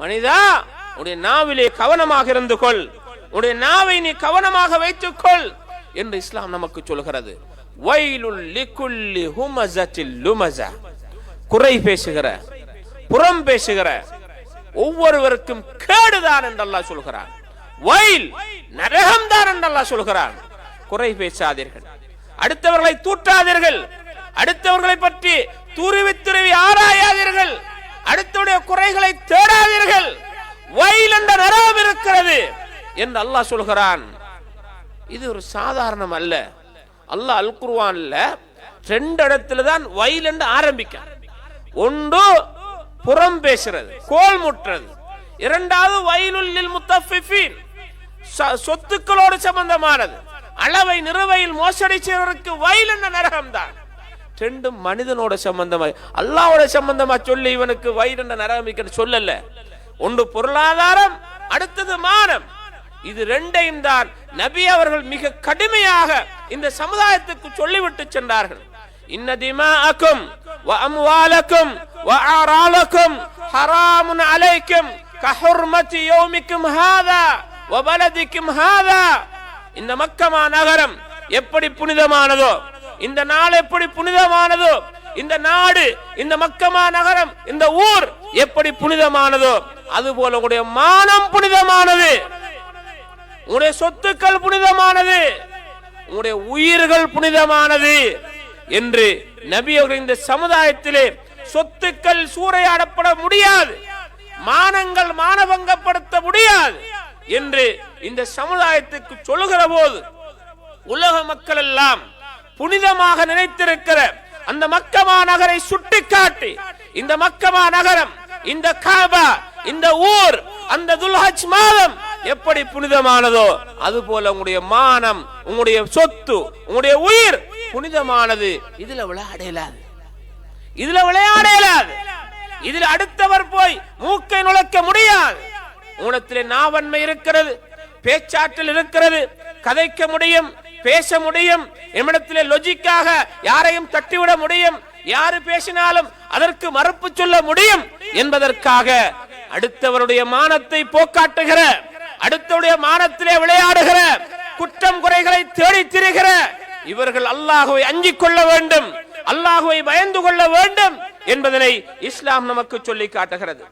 மனிதா உடைய நாவிலே கவனமாக இருந்து கொள் உன்னுடைய நாவை நீ கவனமாக வைத்துக் கொள் என்று இஸ்லாம் நமக்கு சொல்கிறது வைலுல் லிகுல்லி ஹுமஸத்தில் லுமஸா. குறை பேசுகிற புறம் பேசுகிற ஒவ்வொருவருக்கும் கேடுதான் என்று அல்லாஹ் சொல்கிறான். வயல் நரகம்தான் என்று அல்லாஹ் சொல்கிறான். குறை பேசாதீர்கள். அடுத்தவர்களை தூற்றாதீர்கள். அடுத்தவர்களை பற்றி துருவி துருவி ஆராயாதீர்கள். அடுத்துடைய குறைகளை தேடாதீர்கள். வயல் என்ற நரகம் இருக்கிறது என்று அல்லாஹ் சொல்கிறான். இது ஒரு சாதாரணம் அல்ல. அல்லாஹ் அல் குர்வான்ல ரெண்டு இடத்துல தான் வயல் என்று ஆரம்பிக்க ஒன்று புறம் பேசுறது கோல் முட்டுறது. இரண்டாவது வயலுள்ளில் முத்தஃபிஃபின் ச- சொத்துக்களோடு சம்பந்தமானது. அளவை நிறுவையில் மோசடி செய்வதற்கு வயல் என்ற நரகம் தான் ரெண்டும் மனிதனோட சம்பந்தமாய் அல்லாவோட சம்பந்தமா சொல்லி இவனுக்கு வயிறு நரமிக்க சொல்லல. ஒன்று பொருளாதாரம் அடுத்தது மானம். இது ரெண்டையும் தான் நபி அவர்கள் மிக கடுமையாக இந்த சமுதாயத்துக்கு சொல்லிவிட்டு சென்றார்கள். இன்ன திமாஅக்கும் வ அம்வாலக்கும் வ ஆராலக்கும் ஹராமுன் அலைக்கும் கஹுர்மதி யோமிக்கும் ஹாதா வபலதிக்கும் ஹாதா. இந்த மக்கமா நகரம் எப்படி புனிதமானதோ இந்த நாள் எப்படி புனிதமானதோ இந்த நாடு இந்த மக்கமா நகரம் இந்த ஊர் எப்படி புனிதமானதோ அதுபோல உங்களுடைய மானம் புனிதமானது. உங்களுடைய சொத்துக்கள் புனிதமானது. உங்களுடைய உயிர்கள் புனிதமானது என்று நபி அவர்கள் இந்த சமுதாயத்திலே சொத்துக்கள் சூறையாடப்பட முடியாது. மானங்கள் மானபங்கப்படுத்த முடியாது என்று இந்த சமுதாயத்துக்கு சொல்லுகிற போது உலக மக்கள் எல்லாம் புனிதமாக நினைத்திருக்கிற அந்த மக்கமா நகரை சுட்டிக்காட்டி இந்த மக்கமா நகரம் இந்த காபா இந்த ஊர் அந்த துல்ஹஜ் மாதம் எப்படி புனிதமானதோ அதுபோல உங்களுடைய மானம் உங்களுடைய சொத்து உங்களுடைய உயிர் புனிதமானது. இதுல விளையாடையலாது இதுல விளையாட இதுல இதில் அடுத்தவர் போய் மூக்கை நுழைக்க முடியாது. உனத்திலே நாவன்மை இருக்கிறது பேச்சாற்றல் இருக்கிறது கதைக்க முடியும் பேச முடியும் என்னிடத்திலே லொஜிக்காக யாரையும் தட்டிவிட முடியும். யாரு பேசினாலும் அதற்கு மறுப்பு சொல்ல முடியும் என்பதற்காக அடுத்தவருடைய மானத்தை போக்காட்டுகிற அடுத்தவருடைய மானத்திலே விளையாடுகிற குற்றம் குறைகளை தேடி திரிகிற இவர்கள் அல்லாஹுவை அஞ்சிக் கொள்ள வேண்டும் அல்லாஹுவை பயந்து கொள்ள வேண்டும் என்பதனை இஸ்லாம் நமக்கு சொல்லி காட்டுகிறது.